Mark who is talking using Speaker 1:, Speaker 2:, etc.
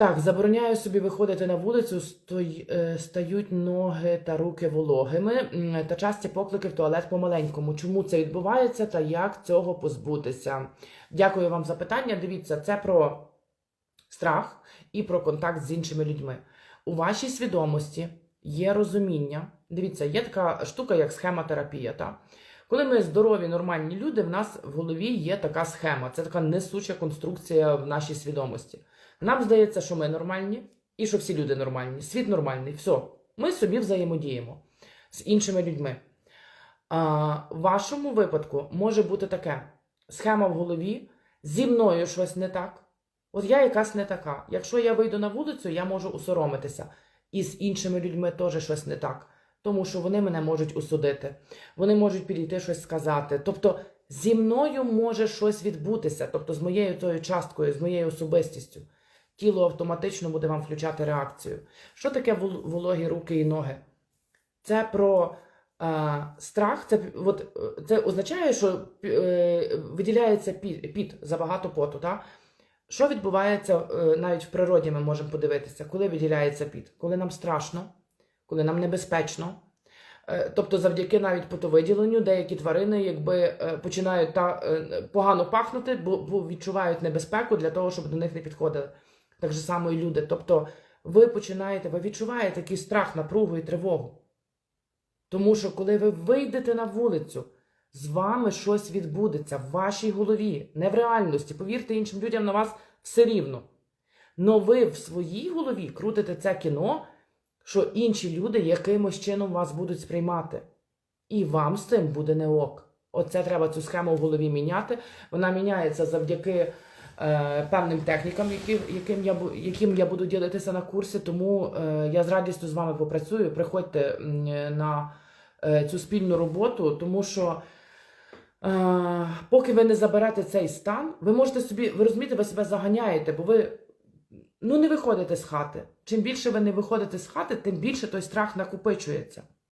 Speaker 1: Так, забороняю собі виходити на вулицю, е, стають ноги та руки вологими та часті поклики в туалет помаленькому. Чому це відбувається та як цього позбутися? Дякую вам за питання. Дивіться, це про страх і про контакт з іншими людьми. У вашій свідомості є розуміння. Дивіться, є така штука, як схемотерапія. Та? Коли ми здорові, нормальні люди, в нас в голові є така схема, це така несуча конструкція в нашій свідомості. Нам здається, що ми нормальні і що всі люди нормальні, світ нормальний, все. Ми собі взаємодіємо з іншими людьми. А, в вашому випадку може бути таке: схема в голові, зі мною щось не так. От я якась не така. Якщо я вийду на вулицю, я можу усоромитися. І з іншими людьми теж щось не так. Тому що вони мене можуть осудити, вони можуть підійти щось сказати. Тобто зі мною може щось відбутися, тобто з моєю тою часткою, з моєю особистістю. Тіло автоматично буде вам включати реакцію. Що таке вологі руки і ноги? Це про е, страх. Це, от, е, це означає, що е, виділяється піт забагато поту. Так? Що відбувається е, навіть в природі, ми можемо подивитися, коли виділяється піт? Коли нам страшно, коли нам небезпечно. Е, Тобто, завдяки навіть потовиділенню, деякі тварини якби е, починають та, погано пахнути, бо відчувають небезпеку для того, щоб до них не підходили. Так же само і люди. Тобто, ви починаєте, ви відчуваєте такий страх, напругу і тривогу. Тому що, коли ви вийдете на вулицю, з вами щось відбудеться в вашій голові, не в реальності. Повірте іншим людям на вас все рівно. Но ви в своїй голові крутите це кіно, що інші люди якимось чином вас будуть сприймати. І вам з цим буде не ок. Оце треба цю схему в голові міняти. Вона міняється завдяки певним технікам, які, яким, я, яким я буду ділитися на курсі. Тому е, я з радістю з вами попрацюю. Приходьте на е, цю спільну роботу, тому що. Е, поки ви не заберете цей стан, ви можете собі, ви розумієте, ви себе заганяєте, бо ви ну, не виходите з хати. Чим більше ви не виходите з хати, тим більше той страх накопичується.